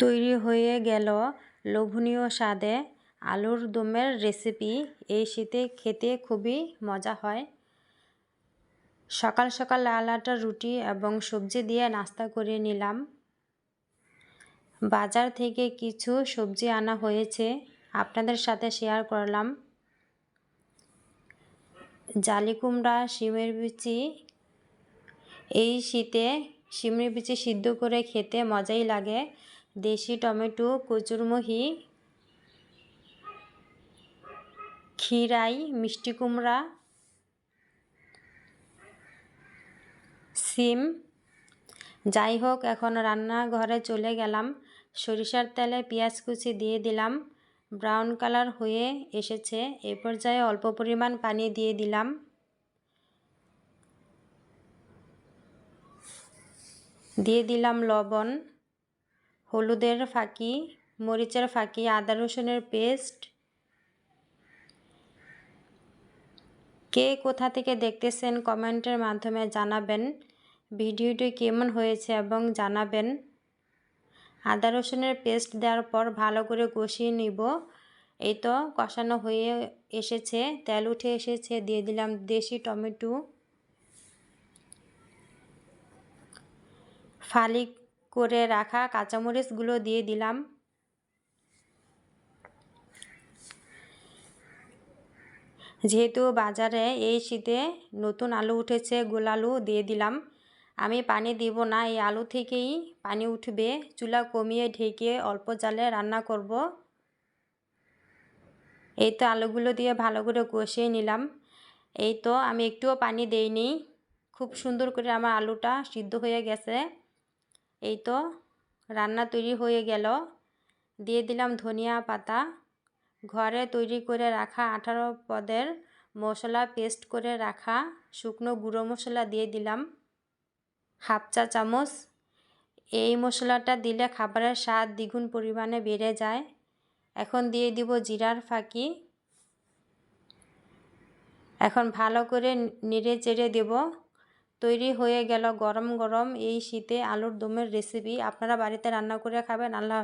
তৈরি হয়ে গেল লোভনীয় স্বাদে আলুর দমের রেসিপি। এই শীতে খেতে খুবই মজা হয়। সকাল সকাল লাল আটা, রুটি এবং সবজি দিয়ে নাস্তা করে নিলাম। বাজার থেকে কিছু সবজি আনা হয়েছে, আপনাদের সাথে শেয়ার করলাম। জালি কুমড়া, শিমের বিচি। এই শীতে শিমের বিচি সিদ্ধ করে খেতে মজাই লাগে। দেশি টমেটো, কচুরমুহি, ক্ষীরাই, মিষ্টি কুমড়া, সিম। যাই হোক, এখন রান্নাঘরে চলে গেলাম। সরিষার তেলে পেঁয়াজ কুচি দিয়ে দিলাম। ব্রাউন কালার হয়ে এসেছে। এ পর্যায়ে অল্প পরিমাণ পানি দিয়ে দিলাম। দিয়ে দিলাম লবণ। হলুদের ফাঁকি, মরিচের ফাঁকি, আদা রসুনের পেস্ট। কে কোথা থেকে দেখতেছেন কমেন্টের মাধ্যমে জানাবেন। ভিডিওটি কেমন হয়েছে এবং জানাবেন। আদা রসুনের পেস্ট দেওয়ার পর ভালো করে কষিয়ে নিব। এই তো কষানো হয়ে এসেছে, তেল উঠে এসেছে, দিয়ে দিলাম দেশি টমেটো। ফালি করে রাখা কাঁচামরিচগুলো দিয়ে দিলাম। যেহেতু বাজারে এই শীতে নতুন আলু উঠেছে, গোল আলু দিয়ে দিলাম। আমি পানি দিব না, এই আলু থেকেই পানি উঠবে। চুলা কমিয়ে ঢেকে অল্প জালে রান্না করব। এই তো আলুগুলো দিয়ে ভালো করে কষিয়ে নিলাম। এই তো আমি একটুও পানি দেইনি। খুব সুন্দর করে আমার আলুটা সিদ্ধ হয়ে গেছে। এই তো রান্না তৈরি হয়ে গেল। দিয়ে দিলাম ধনিয়া পাতা। ঘরে তৈরি করে রাখা আঠারো পদের মশলা পেস্ট করে রাখা শুকনো গুঁড়ো মশলা দিয়ে দিলাম হাফ চা চামচ। এই মশলাটা দিলে খাবারের স্বাদ দ্বিগুণ পরিমাণে বেড়ে যায়। এখন দিয়ে দিব জিরার ফাঁকি। এখন ভালো করে নেড়ে চেড়ে দেব। তৈরি হয়ে গেল গরম গরম এই শীতে আলুর দমের রেসিপি আপনারা বাড়িতে রান্না করে খাবেন। আল্লাহ